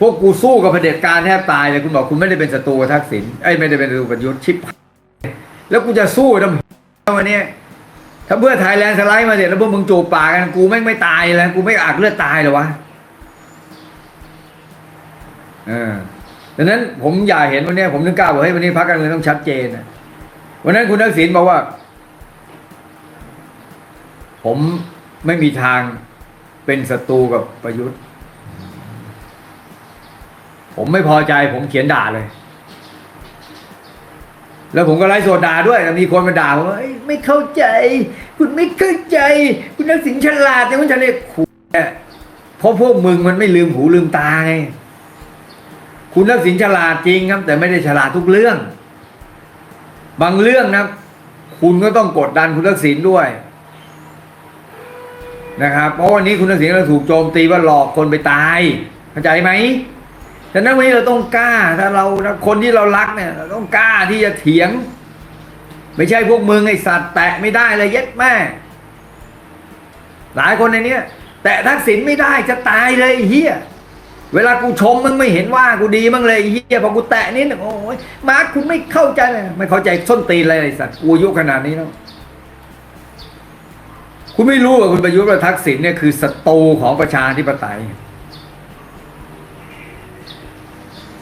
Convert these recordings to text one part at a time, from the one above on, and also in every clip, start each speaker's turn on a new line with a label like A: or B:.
A: พวกกูสู้กับเผด็จการแทบตายเลยคุณบอกคุณไม่ได้เป็นศัตรูกับทักษิณไอ้ไม่ได้เป็นศัตรูกับประยุทธ์ชิบแล้วกูจะสู้ทำวันนี้ถ้าเพื่อไทยแลนด์สไลด์มาเสร็จแล้วพวกมึงจูบปากกันกูแม่ไม่ตายแล้วกูไม่อักเลือดตายเหรอวะเออดังนั้นผมอยากเห็นวันนี้ผมนึกกล้าบอกให้วันนี้พรรคการเมืองต้องชัดเจนนะวันนั้นคุณทักษิณบอกว่า ผมไม่มีทางเป็นศัตรูกับประยุทธ์ ผมไม่พอใจผมเขียนด่าเลย แล้วผมก็ไล่โซดาด้วยแล้วมีคนมาด่าผมว่าไม่เข้าใจ คุณไม่เข้าใจ คุณนักสินฉลาดแต่คุณฉลาดขู่เพราะพวกมึงมันไม่ลืมหูลืมตาไงคุณนักสินฉลาดจริงครับ แต่ไม่ได้ฉลาดทุกเรื่อง บางเรื่องนะคุณก็ต้องกดดันคุณทักษิณด้วยนะครับ เพราะวันนี้คุณทักษิณเราถูกโจมตีว่าหลอกคนไปตายเข้าใจไหม ฉะนั้นวันนี้เราต้องกล้า ถ้าเราคนที่เรารักเนี่ย เราต้องกล้าที่จะเถียง ไม่ใช่พวกมึงไอสัตว์แตะไม่ได้เลยเย็ดแม่ หลายคนในเนี้ยแตะทักษิณไม่ได้จะตายเลยเฮียเวลากูชมมึงไม่เห็นว่ากูดีมั้งเลยเฮียพอกูแตะนิดหนึ่งโอ้ยมาร์คคุณไม่เข้าใจเลยไม่เข้าใจส้นตีนเลยไอสัตว์กูอายุขนาดนี้แล้วคุณไม่รู้ว่าคุณประยุทธ์กับทักษิณเนี่ยคือศัตรูของประชาธิปไตย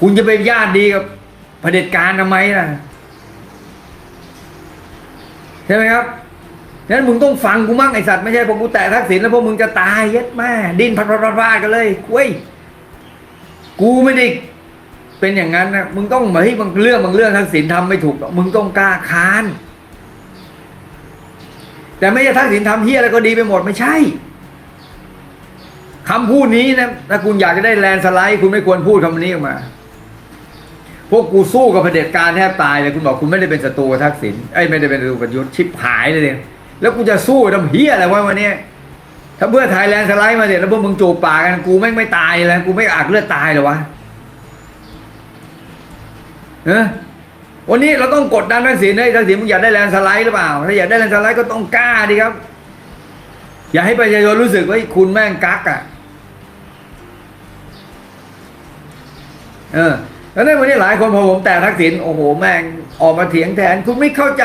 A: คุณจะเป็นญาติดีกับเผด็จการทำไมล่ะใช่ไหมครับนั้นมึงต้องฟังกูมั่งไอสัตว์ไม่ใช่พอกูแตะทักษิณแล้วพวกมึงจะตายเย็ดแม่ดิ้นพัดพัดพัดกันเลยเว้ยกูไม่ได้เป็นอย่างนั้นนะมึงต้องมาให้บางเรื่องบางเรื่องทักษิณทำไม่ถูกมึงต้องกล้าค้าน แต่ไม่ใช่ทักษิณทำเฮียอะไรก็ดีไปหมดไม่ใช่คำพูดนี้นะถ้าคุณอยากจะได้แลนด์สไลด์ คุณไม่ควรพูดคำนี้ออกมา พวกกูสู้กับเผด็จการแทบตายเลยคุณบอกคุณไม่ได้เป็นศัตรูกับทักษิณไอ้ไม่ได้เป็นศัตรูกับประยุทธ์ชิบหายเลยเนี่ยแล้วกูจะสู้ทำเฮียอะไรวะวันนี้ถ้าเพื่อไทยแลนด์สไลด์มาเสร็จแล้วพวกมึงจูบปากกันกูแม่งไม่ตายแล้วกูไม่อักเลือดตายเหรอวะเออวันนี้เราต้องกดดันทักษิณให้ทักษิณมึงอยากได้แลนด์สไลด์หรือเปล่าถ้าอยากได้แลนด์สไลด์ก็ต้องกล้าดิครับ อย่าให้ประชาชนรู้สึกว่าคุณแม่งกักอะเออ แล้วในวันนี้หลายคนพอผมแต่ทักษิณโอ้โหแม่งออกมาเถียงแทน คุณไม่เข้าใจ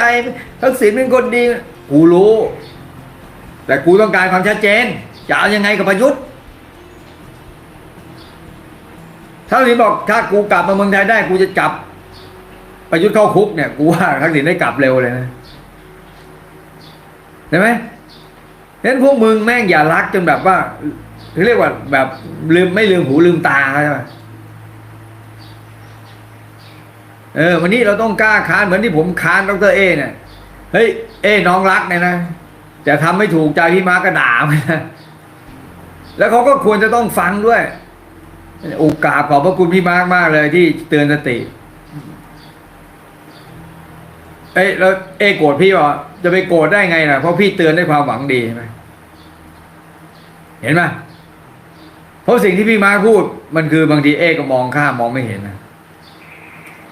A: ทักษิณเป็นคนดี กูรู้ แต่กูต้องการความชัดเจน จะเอายังไงกับประยุทธ์ถ้าทักษิณบอกถ้ากูกลับมาเมืองไทยได้กูจะจับประยุทธ์เข้าคุกเนี่ยกูว่าทักษิณได้กลับเร็วเลยนะเห็นไหมเห็นพวกมึงแม่งอย่ารักจนแบบว่าเรียกว่าแบบลืมไม่ลืมหูลืมตาใช่ไหม เออ วันนี้เราต้องกล้าค้านเหมือนที่ผมค้านดรเอเนี่ยเฮ้ยเอ้น้องรักเนี่ยนะแต่ทำไม่ถูกใจพี่มาร์กก็ด่ามันแล้วเขาก็ควรจะต้องฟังด้วยโอกาสขอบพระคุณพี่มาร์กมากเลยที่เตือนสติ เอ้ยแล้วเอโกรธพี่วะจะไปโกรธได้ไงล่ะเพราะพี่เตือนด้วยความหวังดีใช่ไหมเห็นไหมเพราะสิ่งที่พี่มาร์คพูด มันคือบางทีเอก็มองข้ามมองไม่เห็นนะ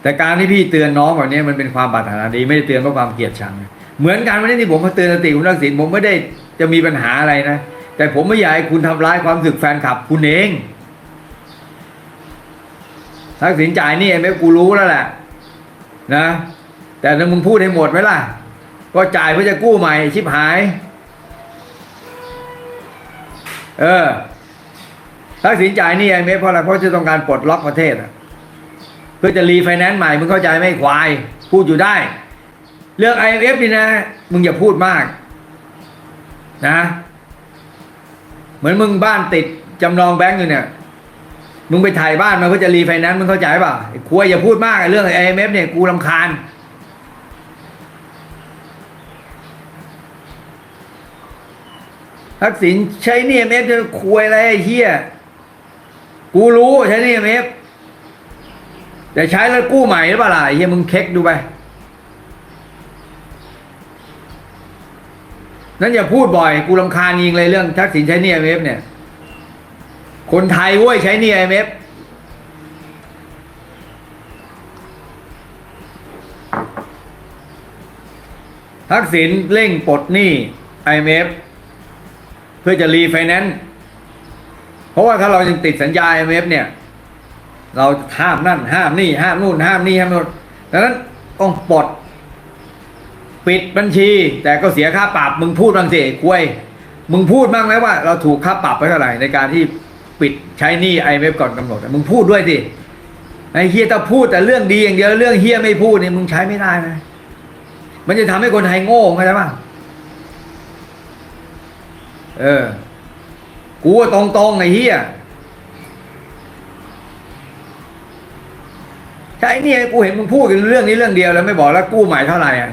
A: แต่การที่พี่เตือนน้องแบบนี้มันเป็นความปรารถนาดีไม่ได้เตือนเพราะความเกลียดชัง เหมือนกันวันนี้ที่ผมมาเตือนสติคุณทักษิณผมไม่ได้จะมีปัญหาอะไรนะ แต่ผมไม่อยากให้คุณทำร้ายความรู้สึกแฟนคลับคุณเองทักษิณจ่ายนี่ไอ้แม่กูรู้แล้วแหละนะ แต่ถ้ามึงพูดให้หมดไหมล่ะ ก็จ่ายเพื่อจะกู้ใหม่ชิบหาย เออทักษิณจ่ายนี่ไอ้เมเพราะอะไรเพราะจะต้องการปลดล็อกประเทศอะ เพื่อจะรีไฟแนนซ์ใหม่มึงเข้าใจไหมควาย พูดอยู่ได้ เรื่อง IMF นี่นะ มึงอย่าพูดมาก นะ เหมือนมึงบ้านติดจำนองแบงก์อยู่เนี่ย มึงไปถ่ายบ้านมาเพื่อจะรีไฟแนนซ์มึงเข้าใจป่ะไอ้ควายอย่าพูดมากไอ้เรื่อง IMF เนี่ยกูรำคาญทักษิณใช้นี่ IMF จะควยอะไรเหี้ยกูรู้ใช้นี่ IMF แต่ใช้แล้วกู้ใหม่หรือเปล่าล่ะไอ้เฮียมึงเช็คดูไปนั้นอย่าพูดบ่อย กูรำคาญยิงเลยเรื่องทักษิณใช้หนี่ไอเอฟเนี่ย คนไทยเว้ยใช้หนี่ไอเอฟทักษิณเร่งปลดหนี้ IMF เพื่อจะรีไฟแนนซ์เพราะว่าถ้าเรายังติดสัญญา IMF เนี่ย เราห้ามนั่น ห้ามนี่ห้ามนู่นห้ามนี่ห้ามนู่นดังนั้นต้องปลดปิดบัญชี แต่ก็เสียค่าปรับมึงพูดบ้างสิควย มึงพูดบ้างไหมว่า เราถูกค่าปรับไปเท่าไหร่ในการที่ปิดใช้หนี้ไอเก่อนกำหนดมึงพูดด้วยสิไอเฮียถ้าพูดแต่เรื่องดีอย่างเดียวเรื่องเฮียไม่พูดเนี่ยมึงใช้ไม่ได้นะมันจะทำให้คนไทยโง่เข้าใจป่ะเออ กูว่าตรงๆไอ้เฮีย ใช่เนี่ยกูเห็นมึงพูดกันเรื่องนี้เรื่องเดียวแล้วไม่บอกแล้วกู้ใหม่เท่าไหร่อะ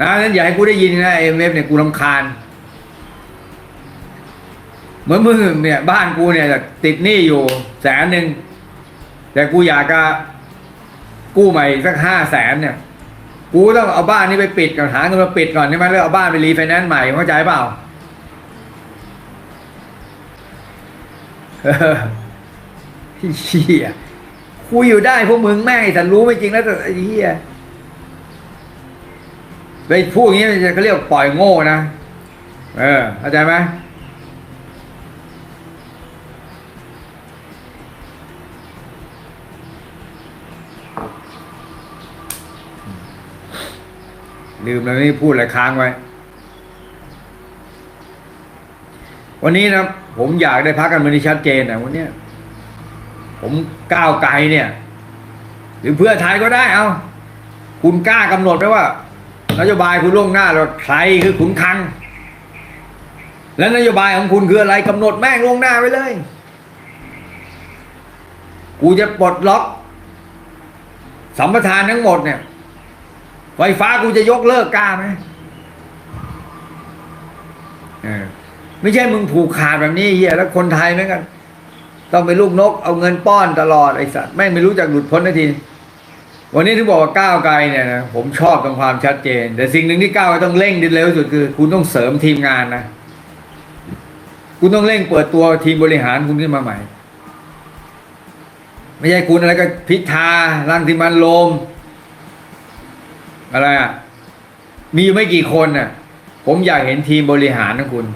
A: นะนั้นอย่าให้กูได้ยินนะเอ็มเอฟเนี่ยกูรำคาญ เหมือนมึงเนี่ย บ้านกูเนี่ยติดหนี้อยู่แสนหนึ่งแต่กูอยากจะกู้ใหม่สักห้าแสนเนี่ย กูต้องเอาบ้านนี้ไปปิดก่อนหาเงินมาปิดก่อนใช่ไหมแล้วเอาบ้านไปรีไฟแนนซ์ใหม่เข้าใจเปล่า เออเฮียคุยอยู่ได้พวกมึงแม่งแต่รู้ไม่จริงแล้วแต่ไอ้เฮียไปพูดอย่างนี้จะเขาเรียกว่าปล่อยโง่นะ เออเข้าใจไหมลืมแล้วนี่พูดอะไรค้างไว้ วันนี้นะผมอยากได้พักกันเมืองที่ชัดเจนนะวันนี้ผมก้าวไกลเนี่ย หรือเพื่อไทยก็ได้เอาคุณกล้ากำหนดไหมว่านโยบายคุณล่วงหน้าเราใครคือขุนคัง และนโยบายของคุณคืออะไรกำหนดแม่งล่วงหน้าไว้เลย กูจะปลดล็อก สัมปทานทั้งหมดเนี่ย ไฟฟ้ากูจะยกเลิกกล้าไหมเออ ไม่ใช่มึงผูกขาดแบบนี้เฮียแล้วคนไทยเหมือนกัน ต้องเป็นลูกนกเอาเงินป้อนตลอดไอ้สัตว์แม่ไม่รู้จักหลุดพ้นนาที วันนี้ถึงบอกว่าก้าวไกลเนี่ยนะผมชอบตรงความชัดเจน แต่สิ่งหนึ่งที่ก้าวไกลต้องเร่งดินเร็วสุดคือ คุณต้องเสริมทีมงานนะคุณต้องเร่งเปิดตัวทีมบริหารคุณขึ้นมาใหม่ ไม่ใช่คุณอะไรก็พิธาลังสิมันโลม อะไรอะมีอยู่ไม่กี่คนน่ะ ผมอยากเห็นทีมบริหารของคุณ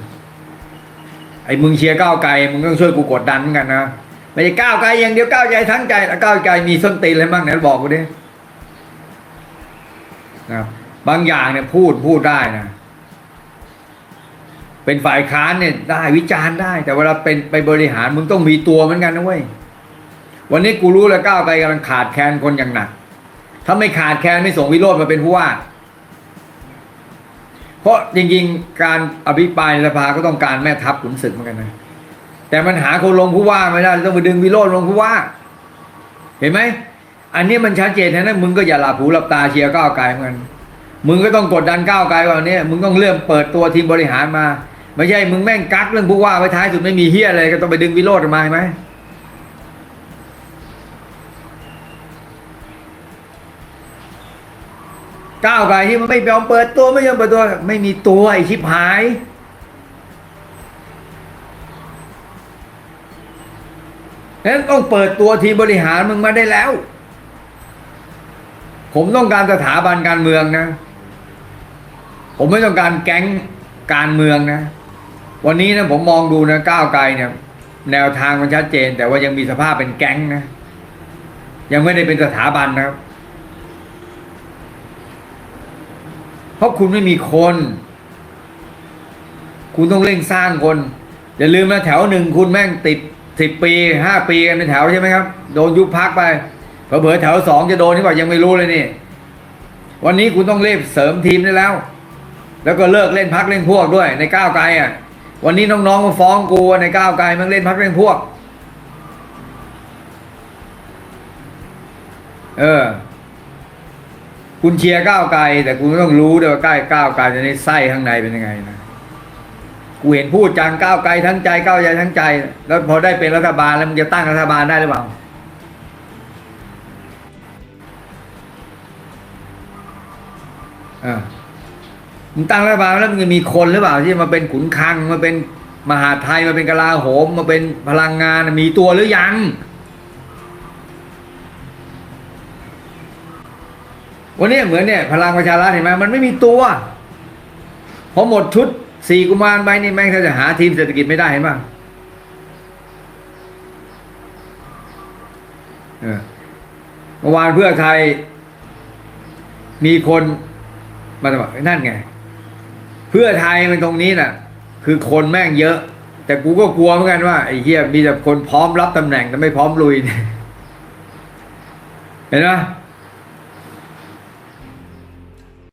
A: ไอ้มึงเชียร์ก้าวไกลมึงต้องช่วยกูกดดันเหมือนกันนะไม่ใช่ก้าวไกลอย่างเดียวก้าวใจทั้งใจแล้วก้าวไกลมีส้นตีนอะไรบ้างไหนบอกกูดินะบางอย่างเนี่ยพูดพูดได้นะเป็นฝ่ายค้านเนี่ยได้วิจารณ์ได้ แต่เวลาเป็นไปบริหารมึงต้องมีตัวเหมือนกันนะเว้ยวันนี้กูรู้แล้วก้าวไกลกำลังขาดแคลนคนอย่างหนัก ถ้าไม่ขาดแคลนไม่ส่งวิโรจน์มาเป็นผู้ว่า เพราะจริงๆ การอภิปรายในสภาก็ต้องการแม่ทัพขุนศึกเหมือนกันนะแต่มันหาคนลงผู้ว่าไม่ได้ต้องไปดึงวิโรจน์ลงผู้ว่า เห็นไหมอันนี้มันชัดเจนนะนมึงก็อย่าหลับหูหลับตาเชียร์ก้าวไกลเหมือนกันมึงก็ต้องกดดันก้าวไกลว่าเนี่ยมึงต้องเริ่มเปิดตัวทีมบริหารมา ไม่ใช่มึงแม่งกักเรื่องผู้ว่าไว้ท้ายสุดไม่มีเฮียอะไรก็ต้องไปดึงวิโรจน์มาเห็นไหม ก้าวไกลที่มันไม่ยอมเปิดตัวไม่ยอมเปิดตัว ไม่มีตัวไอชิบหาย นั้นต้องเปิดตัวทีบริหารมึงมาได้แล้ว ผมต้องการสถาบันการเมืองนะ ผมไม่ต้องการแก๊งการเมืองนะ วันนี้นะผมมองดูนะก้าวไกลเนี่ย แนวทางมันชัดเจน แต่ว่ายังมีสภาพเป็นแก๊งนะ ยังไม่ได้เป็นสถาบันนะครับ เพราะคุณไม่มีคน คุณต้องเร่งสร้างคน อย่าลืมนะแถวหนึ่งคุณแม่งติดสิบปีห้าปีกันเป็นแถวใช่ไหมครับ โดนยุบพักไปเผลอๆแถวสองจะโดนที่ว่ายังไม่รู้เลยนี่ วันนี้คุณต้องเรีบเสริมทีมได้แล้ว แล้วก็เลิกเล่นพักเล่นพวกด้วย ในก้าวไกลอะ วันนี้น้องๆมาฟ้องกูในก้าวไกลมันเล่นพักเล่นพวก เออ คุณเชียร์ก้าวไกล แต่คุณก็ต้องรู้ด้วยว่าใกล้ก้าวไกลจะในไส้ข้างในเป็นยังไงนะกูเห็นพูดจังก้าวไกลทั้งใจก้าวใจทั้งใจ แล้วพอได้เป็นรัฐบาลแล้วมึงจะตั้งรัฐบาลได้หรือเปล่าเออมึงตั้งรัฐบาลแล้วมึงจะมีคนหรือเปล่าที่มาเป็นขุนคลังมาเป็นมหาไทยมาเป็นกลาโหม มาเป็นพลังงานมีตัวหรือยัง วันนี้เหมือนเนี่ยพลังประชารัฐเห็นไหมมันไม่มีตัวพอหมดชุดสี่กุมารไปนี่แม่งจะหาทีมเศรษฐกิจไม่ได้เห็นป่ะเมื่อวานเพื่อไทย มีคนมาบอกนั่นไง เพื่อไทยมันตรงนี้น่ะ คือคนแม่งเยอะ แต่กูก็กลัวเหมือนกันว่าไอ้เหี้ยมีแต่คนพร้อมรับตำแหน่งแต่ไม่พร้อมลุย เห็นไหม